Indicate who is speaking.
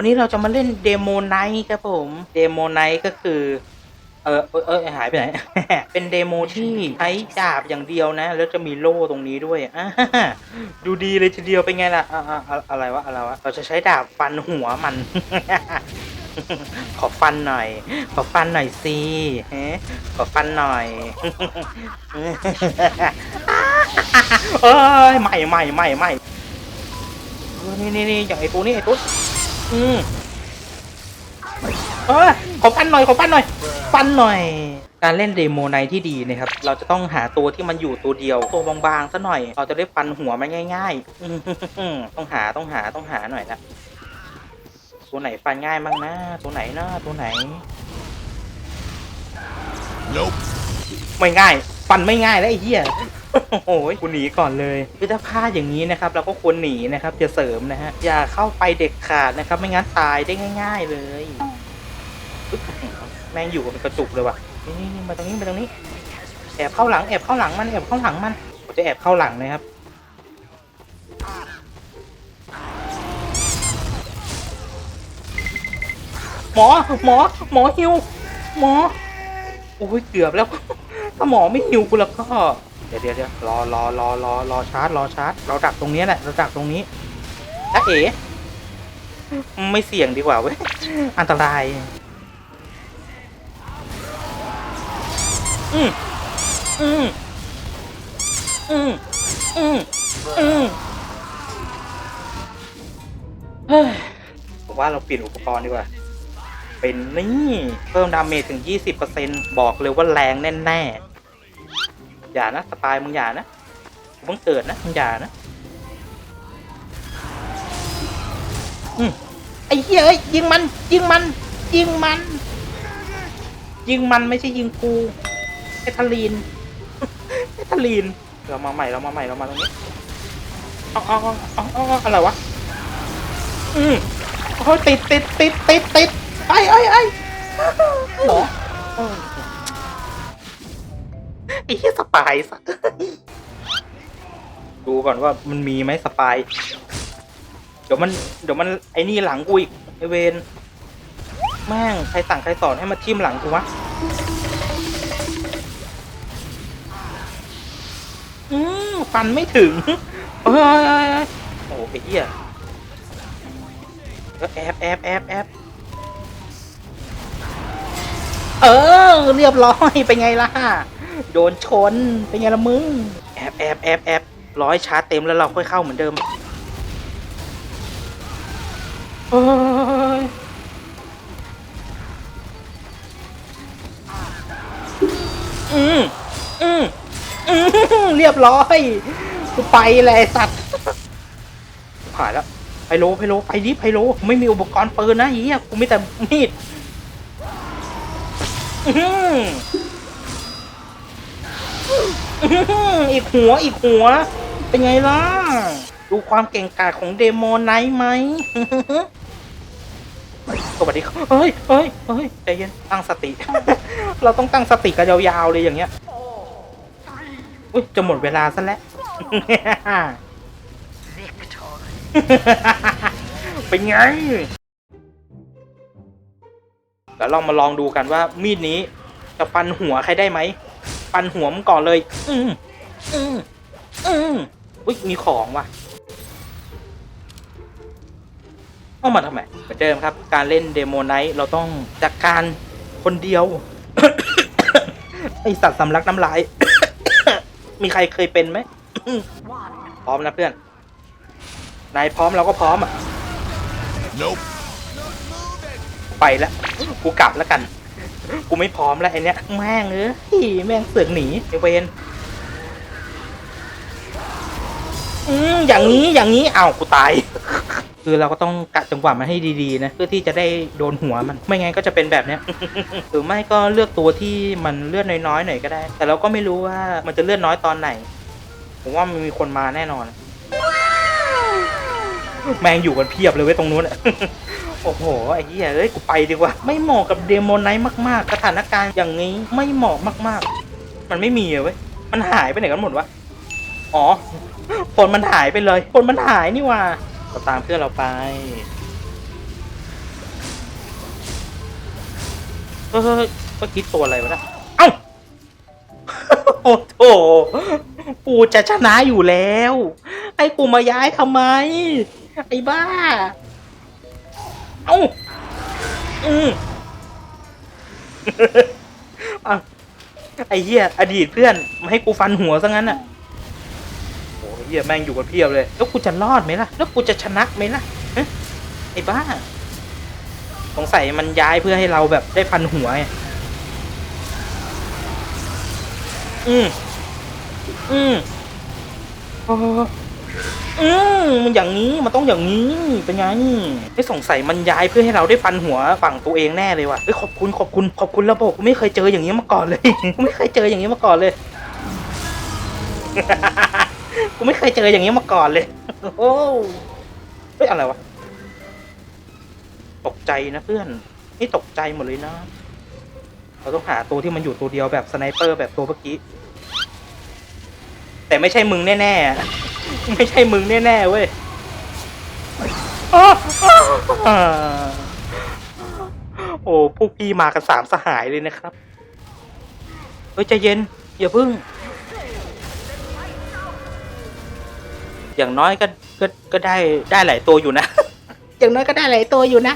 Speaker 1: วันนี้เราจะมาเล่นเดโมไนท์ครับผมเดโมไนท์ก็คือ เออเออเออหายไปไหน เป็นเดโมที่ใช้ดาบอย่างเดียวนะ แล้วจะมีโล่ตรงนี้ด้วยอ่าดูดีเลยทีเดียวเป็นไงล่ะอ่าอ่าอะไรวะอะไรวะเราจะใช้ดาบฟันหัวมัน ขอฟันหน่อย ขอฟันหน่อยสิฮะขอฟันหน่อยเอ้ยใหม่ใหม่ใหม่ใหม่นี่นี่นี่อย่างไอ้ตัวนี้ไอ้ตัว อืมเออขอฟันหน่อยขอฟันหน่อยฟันหน่อย การเล่นเดโมไนท์ที่ดีนะครับ เราจะต้องหาตัวที่มันอยู่ตัวเดียว ตัวบางๆซะหน่อย เราจะได้ฟันหัวมันง่ายๆอืมต้องหาต้องหาต้องหาหน่อยละตัวไหนฟันง่ายบ้างนะ ตัวไหนนะตัวไหน
Speaker 2: Nope.
Speaker 1: ไม่ง่าย ฟันไม่ง่ายแล้วไอ้เหี้ย โอ้โหกูหนีก่อนเลยคือถ้าพลาดอย่างนี้นะครับเราก็ควรหนีนะครับอย่าเสริมนะฮะอย่าเข้าไปเด็ดขาดนะครับ ไม่งั้นตายได้ง่าย ๆ เลยปึ๊บแม่งอยู่กับเป็นกระจุกเลยว่ะนี่นี่มาตรงนี้มาตรงนี้ แอบเข้าหลังแอบเข้าหลังมันแอบเข้าหลังมันผมจะแอบเข้าหลังนะครับหมอหมอหมอฮิวหมอโอ้ยเกือบแล้ว ถ้าหมอไม่หิวกูแล้วก็ เดี๋ยวเดี๋ยวเดี๋ยวรอรอรอรอรอชาร์จรอชาร์จเราดักตรงนี้แหละเราดักตรงนี้ถ้าเอ๋ไม่เสี่ยงดีกว่าเว้ยอันตราย อืมอืมอืมอืมอืมเฮ้ยผมว่าเราเปลี่ยนอุปกรณ์ดีกว่า เป็นนี่ เพิ่มดาเมจถึง 20%บอกเลยว่าแรงแน่ๆ อย่านะสปายมึงอย่านะกูเพิ่งเกิดนะมึงอย่านะอืมไอ้เหี้ยเอ้ยยิงมัน ยิงมัน ยิงมัน ยิงมันไม่ใช่ยิงกูแคทเธอรีนแคทเธอรีนเรามาใหม่เรามาใหม่เรามาตรงนี้เอาเอาเอาเอาเอาเอาอะไรวะอืมโอ้ยติดติดติดติดติดไอ้ไอ้ไอ้หมอเออ ไอ้เหี้ยสปายสัดูก่อนว่ามันมีไหมสปาย เดี๋ยวมัน เดี๋ยวมันไอ้นี่หลังกูอีกไอเวนแม่งใครสั่งใครสอนให้มาทิ่มหลังกูวะอืมฟันไม่ถึงเอ้ยโอ้โหไอ้เหี้ยก็แอบแอบแอบแอบเออ เรียบร้อย เป็นไงล่ะ โดนชน เป็นไงล่ะมึง แอบแอบแอบแอบร้อยชาร์จเต็มแล้วเราค่อยเข้าเหมือนเดิมเอ้ยอืมอืมอืมเรียบร้อยกูไปเลยไอ้สัตว์ผ่านแล้วไพโลไพโลไปดิไพโลไม่มีอุปกรณ์ปืนนะเฮียกูมีแต่มีดอื้อหืออื้อหือ อีกหัวอีกหัว เป็นไงล่ะ ดูความเก่งกาจของเดโมไนท์ไหมสวัสดีครับเฮ้ยเฮ้ยเฮ้ยใจเย็นตั้งสติ เราต้องตั้งสติกันยาวๆเลยอย่างเงี้ยอุ้ยจะหมดเวลาซะแล้ว เป็นไงแล้วเรามาลองดูกันว่ามีดนี้จะฟันหัวใครได้ไหม ฟันหัวมันก่อนเลย อืมอืมอืมอุ้ยมีของว่ะเอามาทำไมเหมือนเดิมครับ การเล่นเดโมไนท์เราต้องจัดการคนเดียว ไอสัตว์สำลักน้ำลาย มีใครเคยเป็นไหม พร้อมนะเพื่อน นายพร้อมเราก็พร้อมอะ
Speaker 2: Nope.
Speaker 1: ไปแล้วกูกลับแล้วกัน กูไม่พร้อมแล้วไอเนี้ยแม่งเอ้ยแม่งเสือกหนีไอเวนอืมอย่างนี้อย่างนี้อ้าวกูตาย คือเราก็ต้องกะจังหวะมันให้ดีๆนะเพื่อที่จะได้โดนหัวมันไม่งั้นก็จะเป็นแบบเนี้ยหรือไม่ก็เลือกตัวที่มันเลือดน้อยๆหน่อยก็ได้ แต่เราก็ไม่รู้ว่ามันจะเลือดน้อยตอนไหน ผมว่ามันมีคนมาแน่นอน แมงอยู่กันเพียบเลยเว้ยตรงนู้น โอ้โห ไอ้เหี้ยเอ้ย กูไปดีกว่า ไม่เหมาะกับเดโมไนท์มากๆ สถานการณ์อย่างนี้ไม่เหมาะมากๆ มันไม่มีเว้ย มันหายไปไหนกันหมดวะ อ๋อคนมันหายไปเลยคนมันหายนี่ว่าเราตามเพื่อนเราไป เฮ้ยเมื่อกี้ตัวอะไรวะนะเอ้าโอ้โหกูจะชนะอยู่แล้วไอ้กูมาย้ายทำไมไอ้บ้า เอ้าอืมอะไอ้เหี้ยอดีตเพื่อนมาให้กูฟันหัวซะงั้นอะโอ้เหี้ยแม่งอยู่กันเพียบเลย แล้วกูจะรอดไหมล่ะ แล้วกูจะชนะไหมล่ะฮะไอ้บ้า สงสัยมันย้ายเพื่อให้เราแบบได้ฟันหัวไงอืมอืมโอ้ อืมมันอย่างนี้มันต้องอย่างนี้เป็นไงไม่สงสัยมันย้ายเพื่อให้เราได้ฟันหัวฝั่งตัวเองแน่เลยว่ะเฮ้ยขอบคุณขอบคุณขอบคุณระบบไม่เคยเจออย่างนี้มาก่อนเลยกูไม่เคยเจออย่างนี้มาก่อนเลยกูไม่เคยเจออย่างนี้มาก่อนเลย โอ้เฮ้ยอะไรวะ ตกใจนะเพื่อน นี่ตกใจหมดเลยนะ เราต้องหาตัวที่มันอยู่ตัวเดียวแบบสไนเปอร์แบบตัวเมื่อกี้ แต่ไม่ใช่มึงแน่ๆ ไม่ใช่มึงแน่ๆเว้ยอ้าวอ้โอ้พวกพี่มากันสามสหายเลยนะครับ เฮ้ยใจเย็น อย่าพึ่ง อย่างน้อยก็ก็ก็ได้ได้หลายตัวอยู่นะ อย่างน้อยก็ได้หลายตัวอยู่นะ